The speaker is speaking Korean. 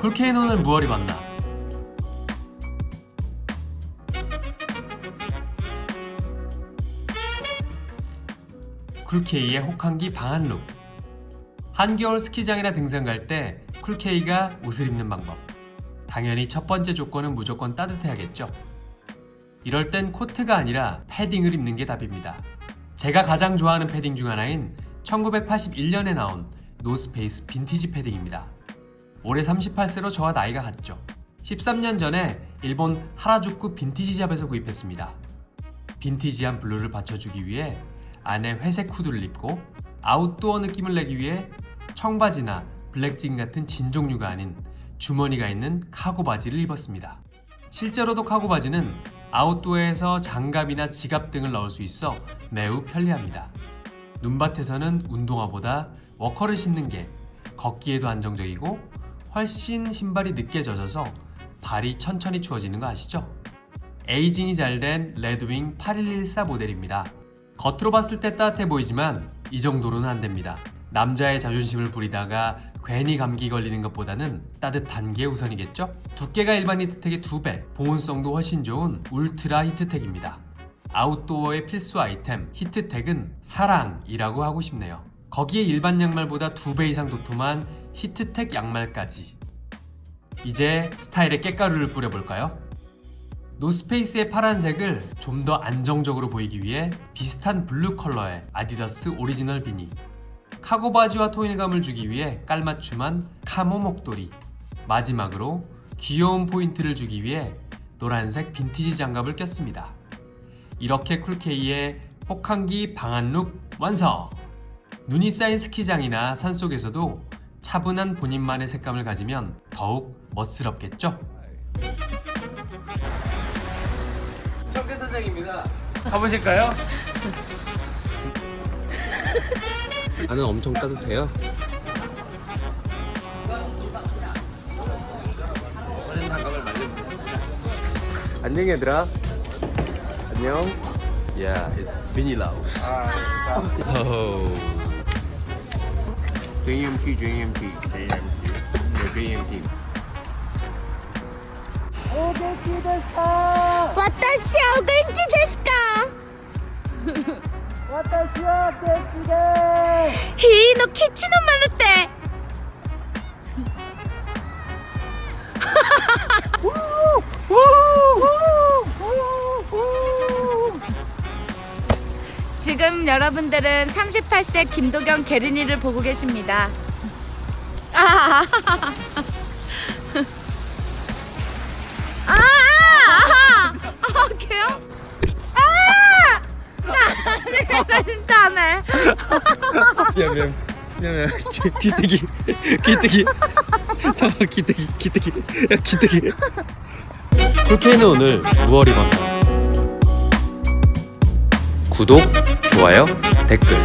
쿨케이는 오늘 무얼 입었나? 쿨케이의 혹한기 방한 룩 한겨울 스키장이나 등산 갈 때 쿨케이가 옷을 입는 방법. 당연히 첫 번째 조건은 무조건 따뜻해야겠죠. 이럴 땐 코트가 아니라 패딩을 입는 게 답입니다. 제가 가장 좋아하는 패딩 중 하나인 1981년에 나온 노스페이스 빈티지 패딩입니다 올해 38세로 저와 나이가 같죠 13년 전에 일본 하라주쿠 빈티지 샵에서 구입했습니다 빈티지한 블루를 받쳐주기 위해 안에 회색 후드를 입고 아웃도어 느낌을 내기 위해 청바지나 블랙진 같은 진 종류가 아닌 주머니가 있는 카고 바지를 입었습니다. 실제로도 카고 바지는 아웃도어에서 장갑이나 지갑 등을 넣을 수 있어 매우 편리합니다. 눈밭에서는 운동화보다 워커를 신는 게 걷기에도 안정적이고 훨씬 신발이 늦게 젖어서 발이 천천히 추워지는 거 아시죠? 에이징이 잘 된 레드윙 8114 모델입니다. 겉으로 봤을 때 따뜻해 보이지만 이 정도로는 안 됩니다. 남자의 자존심을 부리다가 괜히 감기 걸리는 것보다는 따뜻한 게 우선이겠죠? 두께가 일반 히트텍의 2배, 보온성도 훨씬 좋은 울트라 히트텍입니다. 아웃도어의 필수 아이템 히트텍은 사랑이라고 하고 싶네요. 거기에 일반 양말보다 2배 이상 도톰한 히트텍 양말까지. 이제 스타일에 깨가루를 뿌려볼까요? 노스페이스의 파란색을 좀 더 안정적으로 보이기 위해 비슷한 블루 컬러의 아디다스 오리지널 비니 카고 바지와 통일감을 주기 위해 깔맞춤한 카모 목도리 마지막으로 귀여운 포인트를 주기 위해 노란색 빈티지 장갑을 꼈습니다 이렇게 쿨케이의 혹한기 방한 룩 완성! 눈이 쌓인 스키장이나 산속에서도 차분한 본인만의 색감을 가지면 더욱 멋스럽겠죠? 청계 사장입니다. 가보실까요? 나는 엄청 따뜻해요. 안녕 얘들아. 안녕. Yeah, it's vanilla. oh. JMT, JMT, JMT, 네, JMT. 私はお元気ですか私は元気ですいいの基地のマル 지금 여러분들은 38세 김도경 게르니를 보고 계십니다. 아, 아, 아, 아, 개요? 아! 나 진짜 안 해. 미안 미안. 미안 미안. 귀- 귀때기. 귀때기. 잠깐 귀때기 귀때기. 야 귀때기. 쿨케이는 오늘 무얼 입었나 구독 좋아요 댓글